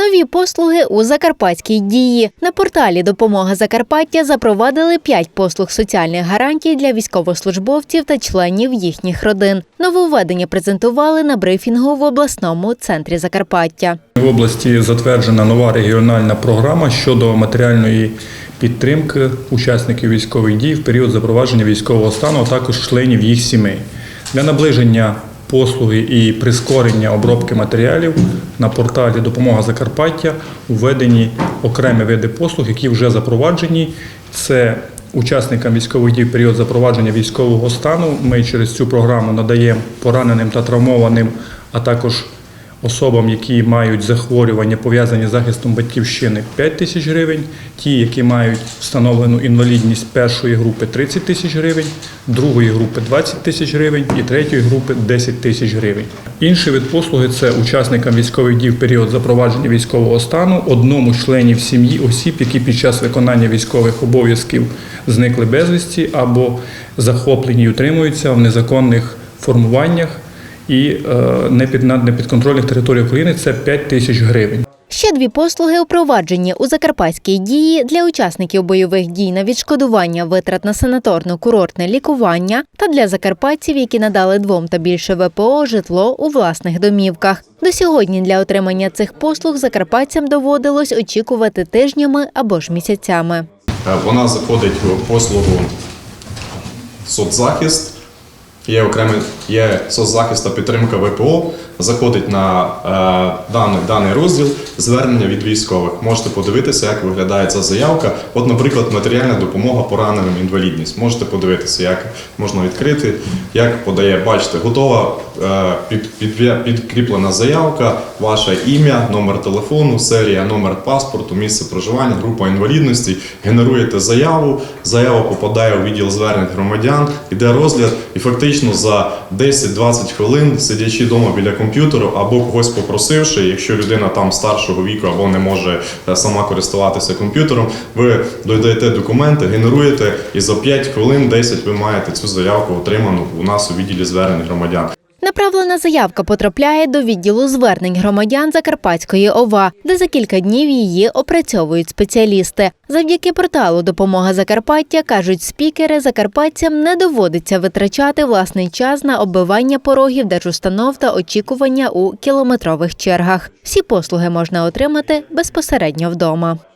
Нові послуги у Закарпатській дії. На порталі Допомога Закарпаття запровадили п'ять послуг соціальних гарантій для військовослужбовців та членів їхніх родин. Нововведення презентували на брифінгу в обласному центрі Закарпаття. В області затверджена нова регіональна програма щодо матеріальної підтримки учасників військових дій в період запровадження військового стану, а також членів їх сімей. Для наближення послуги і прискорення обробки матеріалів на порталі Допомога Закарпаття введені окремі види послуг, які вже запроваджені. Це учасникам військових дій в період запровадження військового стану. Ми через цю програму надаємо пораненим та травмованим, а також особам, які мають захворювання, пов'язані з захистом батьківщини 5 тисяч гривень, ті, які мають встановлену інвалідність першої групи 30 тисяч гривень, другої групи 20 тисяч гривень і третьої групи 10 тисяч гривень. Інший вид послуги це учасникам військових дій в період запровадження військового стану, одному з членів сім'ї осіб, які під час виконання військових обов'язків зникли безвісті або захоплені і утримуються в незаконних формуваннях і е, не під на непідконтрольних територіях України це 5 тисяч гривень. Ще дві послуги впроваджені у Закарпатській дії для учасників бойових дій на відшкодування витрат на санаторно-курортне лікування та для закарпатців, які надали двом та більше ВПО житло у власних домівках. До сьогодні для отримання цих послуг закарпатцям доводилось очікувати тижнями або ж місяцями. Е, Вона заходить в послугу соцзахист. Є окремий є соцзахист та підтримка ВПО. Заходить на е, даний, даний розділ звернення від військових. Можете подивитися, як виглядає ця заявка. От, наприклад, матеріальна допомога пораненим інвалідність. Можете подивитися, як можна відкрити, як подає. Бачите, готова е, під, під, підкріплена заявка, ваше ім'я, номер телефону, серія, номер паспорту, місце проживання, група інвалідності. Генеруєте заяву, заява попадає у відділ звернень громадян, іде розгляд, і фактично за 10-20 хвилин, сидячи вдома біля комп'ютеру або когось попросивши, якщо людина там старшого віку або не може е, сама користуватися комп'ютером, ви додаєте документи, генеруєте, і за 5 хвилин 10 ви маєте цю заявку отриману у нас у відділі звернень громадян. Направлена заявка потрапляє до відділу звернень громадян Закарпатської ОВА, де за кілька днів її опрацьовують спеціалісти. Завдяки порталу Допомога Закарпаття кажуть спікери, закарпатцям не доводиться витрачати власний час на оббивання порогів держустанов та очікування у кілометрових чергах. Всі послуги можна отримати безпосередньо вдома.